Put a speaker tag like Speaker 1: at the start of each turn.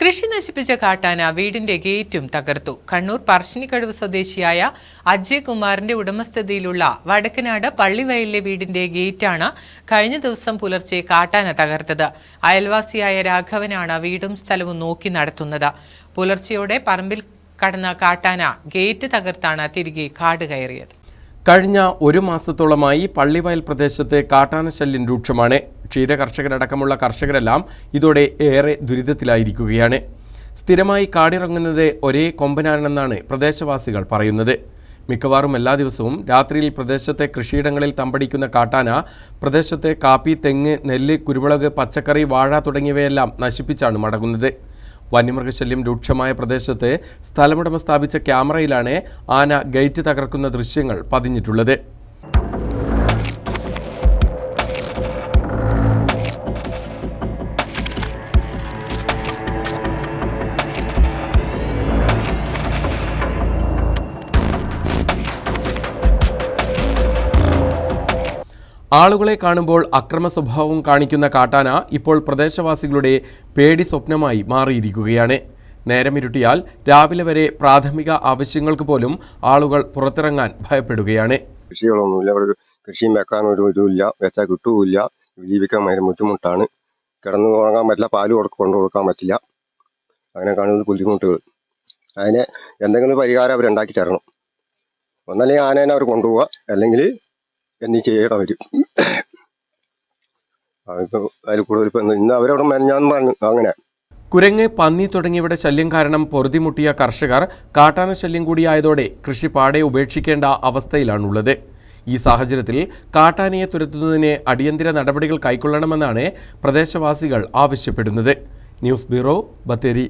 Speaker 1: കൃഷി നശിപ്പിച്ച കാട്ടാന വീടിന്റെ ഗേറ്റും തകർത്തു. കണ്ണൂർ പറശ്ശിനിക്കടവ് സ്വദേശിയായ അജയ്കുമാറിന്റെ ഉടമസ്ഥതയിലുള്ള വടക്കനാട് പള്ളിവയലിലെ വീടിന്റെ ഗേറ്റാണ് കഴിഞ്ഞ ദിവസം പുലർച്ചെ കാട്ടാന തകർത്തത്. അയൽവാസിയായ രാഘവനാണ് വീടും സ്ഥലവും നോക്കി നടത്തുന്നത്. പുലർച്ചെയോടെ പറമ്പിൽ കടന്ന കാട്ടാന ഗേറ്റ് തകർത്താണ് തിരികെ കാട് കയറിയത്.
Speaker 2: കഴിഞ്ഞ ഒരു മാസത്തോളമായി പള്ളിവയൽ പ്രദേശത്തെ കാട്ടാന ശല്യം രൂക്ഷമാണ്. ക്ഷീര കർഷകരടക്കമുള്ള കർഷകരെല്ലാം ഇതോടെ ഏറെ ദുരിതത്തിലായിരിക്കുകയാണ്. സ്ഥിരമായി കാടിറങ്ങുന്നത് ഒരേ കൊമ്പനാണെന്നാണ് പ്രദേശവാസികൾ പറയുന്നത്. മിക്കവാറും എല്ലാ ദിവസവും രാത്രിയിൽ പ്രദേശത്തെ കൃഷിയിടങ്ങളിൽ തമ്പടിക്കുന്ന കാട്ടാന പ്രദേശത്തെ കാപ്പി തെങ്ങ് നെല്ല് കുരുമുളക് പച്ചക്കറി വാഴ തുടങ്ങിയവയെല്ലാം നശിപ്പിച്ചാണ് മടങ്ങുന്നത്. വന്യമൃഗശല്യം രൂക്ഷമായ പ്രദേശത്ത് സ്ഥലമുടമ സ്ഥാപിച്ച ക്യാമറയിലാണ് ആന ഗേറ്റ് തകർക്കുന്ന ദൃശ്യങ്ങൾ പതിഞ്ഞിട്ടുള്ളത്. ആളുകളെ കാണുമ്പോൾ അക്രമ സ്വഭാവം കാണിക്കുന്ന കാട്ടാന ഇപ്പോൾ പ്രദേശവാസികളുടെ പേടി സ്വപ്നമായി മാറിയിരിക്കുകയാണ് നേരമിരുട്ടിയാൽ രാവിലെ വരെ പ്രാഥമിക ആവശ്യങ്ങൾക്ക് പോലും ആളുകൾ പുറത്തിറങ്ങാൻ ഭയപ്പെടുകയാണ്.
Speaker 3: കൃഷികളൊന്നുമില്ല. കൃഷി കൃഷിയും വെക്കാൻ ഒരു ഇതുമില്ല. വെച്ചാൽ കിട്ടുകയില്ല. ജീവിക്കാൻ ഭയങ്കര ബുദ്ധിമുട്ടാണ്. കിടന്നു ഉറങ്ങാൻ പറ്റില്ല. പാൽ കൊണ്ടു കൊടുക്കാൻ പറ്റില്ല. അങ്ങനെ കാണുന്നത് ബുദ്ധിമുട്ടുകൾ. അതിന് എന്തെങ്കിലും പരിഹാരം അവരുണ്ടാക്കി തരണം. ഒന്നല്ലെങ്കിൽ ആനേനെ അവർ കൊണ്ടുപോവുക. അല്ലെങ്കിൽ എന്നി ചെയ്യണം വരും അതിൽ കൂടുതൽ ഇന്ന് അവരവിടെ മെനഞ്ഞാന്ന് പറഞ്ഞു. അങ്ങനെ.
Speaker 2: കുരങ്ങ് പന്നി തുടങ്ങിയവയുടെ ശല്യം കാരണം പൊറുതിമുട്ടിയ കർഷകർ കാട്ടാന ശല്യം കൂടിയായതോടെ കൃഷി പാടെ ഉപേക്ഷിക്കേണ്ട അവസ്ഥയിലാണുള്ളത്. ഈ സാഹചര്യത്തിൽ കാട്ടാനയെ തുരത്തുന്നതിന് അടിയന്തര നടപടികൾ കൈക്കൊള്ളണമെന്നാണ് പ്രദേശവാസികൾ ആവശ്യപ്പെടുന്നത്. News bureau Bathery.